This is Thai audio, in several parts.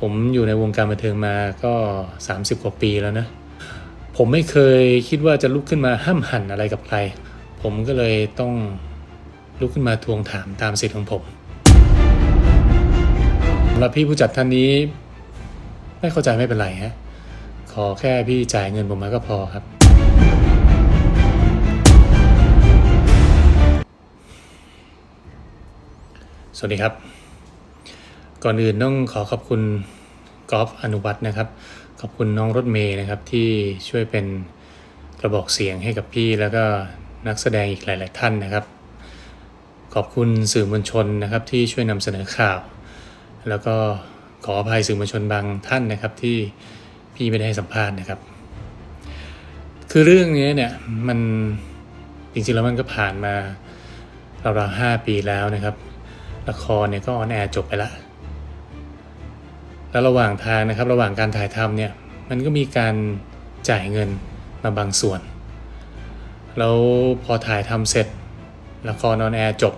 ผมอยู่ในวงการบันเทิงมาก็ 30 กว่าปีแล้วนะ ผมไม่เคยคิดว่าจะลุกขึ้นมาห้ามหันอะไรกับใคร ผมก็เลยต้องลุกขึ้นมาทวงถามตามสิทธิ์ของผมสำหรับพี่ผู้จัดท่านนี้ ไม่เข้าใจไม่เป็นไรฮะ ขอแค่พี่จ่ายเงินผมมาก็พอครับ สวัสดีครับ ก่อนอื่นต้องขอขอบคุณกอล์ฟอนุวัฒน์นะครับ ขอบคุณน้องรถเมย์นะครับที่ช่วยเป็นกระบอกเสียงให้กับพี่แล้วก็นักแสดงอีกหลาย ๆ ท่านนะครับ ขอบคุณสื่อมวลชนนะครับที่ช่วยนำเสนอข่าว แล้วก็ขออภัยสื่อมวลชนบางท่านนะครับที่พี่ไม่ได้ให้สัมภาษณ์นะครับ คือเรื่องนี้เนี่ยมันจริงๆแล้วมันก็ผ่านมาราวๆห้าปีแล้วนะครับ ละครเนี่ยก็ออนแอร์จบไปละ แล้วระหว่างทางนะครับ ระหว่างการถ่ายทำเนี่ยมันก็มีการจ่ายเงินมาบางส่วน แล้วพอถ่ายทำเสร็จละครออนแอร์จบ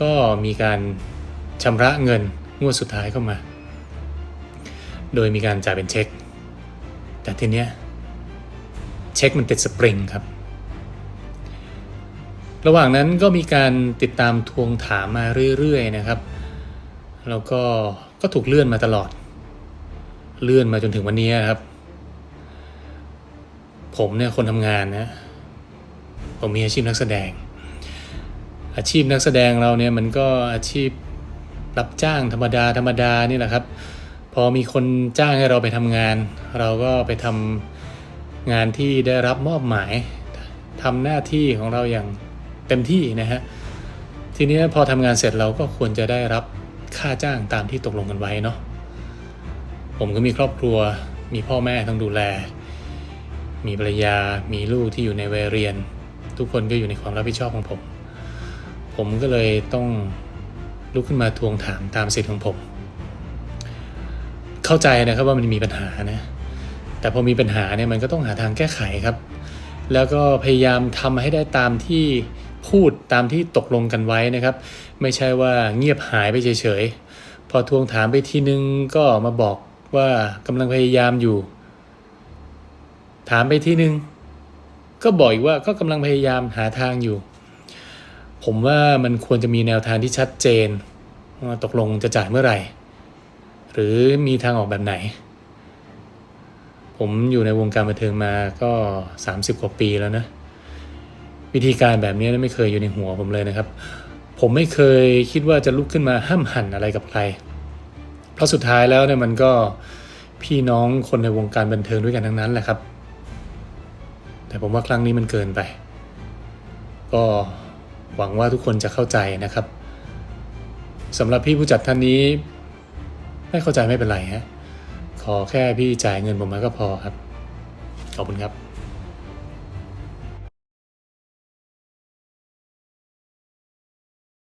ก็มีการชำระเงินงวดสุดท้ายเข้ามา โดยมีการจ่ายเป็นเช็ค แต่ทีเนี้ยเช็คมันติดสปริงครับ ระหว่างนั้นก็มีการติดตามทวงถามมาเรื่อยๆนะครับ แล้วก็ก็ถูกเลื่อนมาตลอด เลื่อนมาจนถึงวันนี้ครับ ผมเนี่ยคนทำงานนะ ผมมีอาชีพนักแสดง อาชีพนักแสดงเราเนี่ยมันก็อาชีพรับจ้างธรรมดาธรรมดานี่แหละครับ พอมีคนจ้างให้เราไปทำงาน เราก็ไปทำงานที่ได้รับมอบหมายทำหน้าที่ของเราอย่างเต็มที่นะฮะทีนี้พอทำงานเสร็จเราก็ควรจะได้รับ ค่าจ้างตามที่ตกลงกันไว้เนาะผมก็มีครอบครัว มีพ่อแม่ต้องดูแล มีภรรยา มีลูกที่อยู่ในวัยเรียน ทุกคนก็อยู่ในความรับผิดชอบของผม ผมก็เลยต้องลุกขึ้นมาทวงถามตามสิทธิ์ของผม เข้าใจนะครับว่ามันมีปัญหานะ แต่พอมีปัญหาเนี่ยมันก็ต้องหาทางแก้ไขครับ แล้วก็พยายามทำให้ได้ตามที่ พูดตามที่ตกลงกันไว้นะครับ ไม่ใช่ว่าเงียบหายไปเฉยๆ พอทวงถามไปทีนึงก็มาบอกว่ากำลังพยายามอยู่ ถามไปทีนึง ก็บอกอีกว่าก็กำลังพยายามหาทางอยู่ ผมว่ามันควรจะมีแนวทางที่ชัดเจนว่าตกลงจะจ่ายเมื่อไหร่ หรือมีทางออกแบบไหน ผมอยู่ในวงการบันเทิงมาก็ 30 กว่าปีแล้วนะ วิธีการแบบนี้ไม่เคยอยู่ในหัวผมเลยนะครับ ผมไม่เคยคิดว่าจะลุกขึ้นมาห้ามหันอะไรกับใคร เพราะสุดท้ายแล้วเนี่ยมันก็พี่น้องคนในวงการบันเทิงด้วยกันทั้งนั้นแหละครับ แต่ผมว่าครั้งนี้มันเกินไป ก็หวังว่าทุกคนจะเข้าใจนะครับสำหรับพี่ผู้จัดท่านนี้ ไม่เข้าใจไม่เป็นไรฮะขอแค่พี่จ่ายเงินผมมาก็พอครับ ขอบคุณครับ